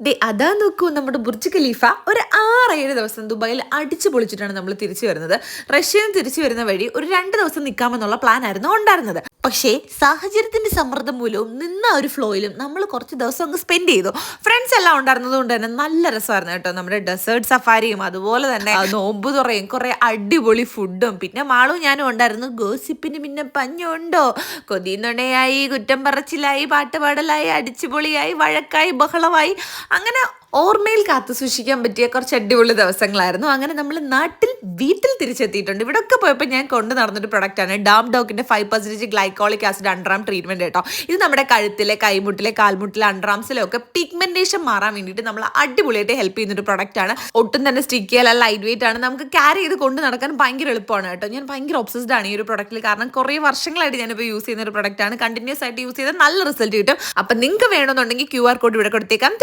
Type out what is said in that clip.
ദേ അതാ നോക്കൂ നമ്മുടെ ബുർജ് ഖലീഫ ഒരു ആറേഴ് ദിവസം ദുബായിൽ അടിച്ചു പൊളിച്ചിട്ടാണ് നമ്മൾ തിരിച്ചു വരുന്നത്. റഷ്യയിൽ തിരിച്ചു വരുന്ന വഴി ഒരു രണ്ട് ദിവസം നിൽക്കാമെന്നുള്ള പ്ലാൻ ആയിരുന്നു ഉണ്ടായിരുന്നത്. പക്ഷേ സാഹചര്യത്തിന്റെ സമ്മർദ്ദം മൂലവും നിന്ന ഒരു ഫ്ലോയിലും നമ്മൾ കുറച്ച് ദിവസം അങ്ങ് സ്പെൻഡ് ചെയ്തു. ഫ്രണ്ട്സ് എല്ലാം ഉണ്ടായിരുന്നത് കൊണ്ട് തന്നെ നല്ല രസമായിരുന്നു കേട്ടോ. നമ്മുടെ ഡെസേർട്ട് സഫാരിയും അതുപോലെ തന്നെ നോമ്പ് തുറയും കുറെ അടിപൊളി ഫുഡും പിന്നെ മാളും ഞാനും ഉണ്ടായിരുന്നു. ഗോസിപ്പിന് പിന്നെ പഞ്ഞുണ്ടോ? കൊതിനുണയായി കുറ്റം പറച്ചിലായി പാട്ടുപാടലായി അടിച്ചുപൊളിയായി വഴക്കായി ബഹളമായി. അങ്ങനെ ഓർമ്മയിൽ കാത്തു സൂക്ഷിക്കാൻ പറ്റിയ കുറച്ച് അടിപൊളി ദിവസങ്ങളായിരുന്നു. അങ്ങനെ നമ്മൾ നാട്ടിൽ വീട്ടിൽ തിരിച്ചെത്തിയിട്ടുണ്ട്. ഇവിടെ ഒക്കെ പോയപ്പോൾ ഞാൻ കൊണ്ട് നടന്നൊരു പ്രൊഡക്റ്റാണ് ഡാം ഡോക്കിന്റെ five percentage glycolic acid underarm treatment കേട്ടോ. ഇത് നമ്മുടെ കഴുത്തിലെ കൈമുട്ടിലെ കാൽമുട്ടിലെ അണ്ടറാംസിലെ ഒക്കെ പിഗ്മെന്റേഷൻ മാറാൻ വേണ്ടിയിട്ട് നമ്മൾ അടിപൊളിയായിട്ട് ഹെൽപ്പ് ചെയ്യുന്ന ഒരു പ്രൊഡക്റ്റാണ് ഒട്ടും തന്നെ സ്റ്റിക്ക് ചെയ്യാൻ ലൈറ്റ് വെയിറ്റ് ആണ്. നമുക്ക് ക്യാരി ചെയ്ത് കൊണ്ട് നടക്കാൻ ഭയങ്കര എളുപ്പമാണ് കേട്ടോ. ഞാൻ ഭയങ്കര ഒബ്സസ്ഡ് ആണ് ഈ ഒരു പ്രൊഡക്റ്റിൽ കാരണം കുറേ വർഷങ്ങളായിട്ട് ഞാനിപ്പോൾ യൂസ് ചെയ്യുന്ന ഒരു പ്രൊഡക്റ്റാണ് കണ്ടിന്യൂസ് ആയിട്ട് യൂസ് ചെയ്താൽ നല്ല റിസൾട്ട് കിട്ടും. അപ്പം നിങ്ങൾക്ക് വേണമെന്നുണ്ടെങ്കിൽ ക്യു ആർ കോഡ് ഇവിടെ കൊടുത്തേക്കാം.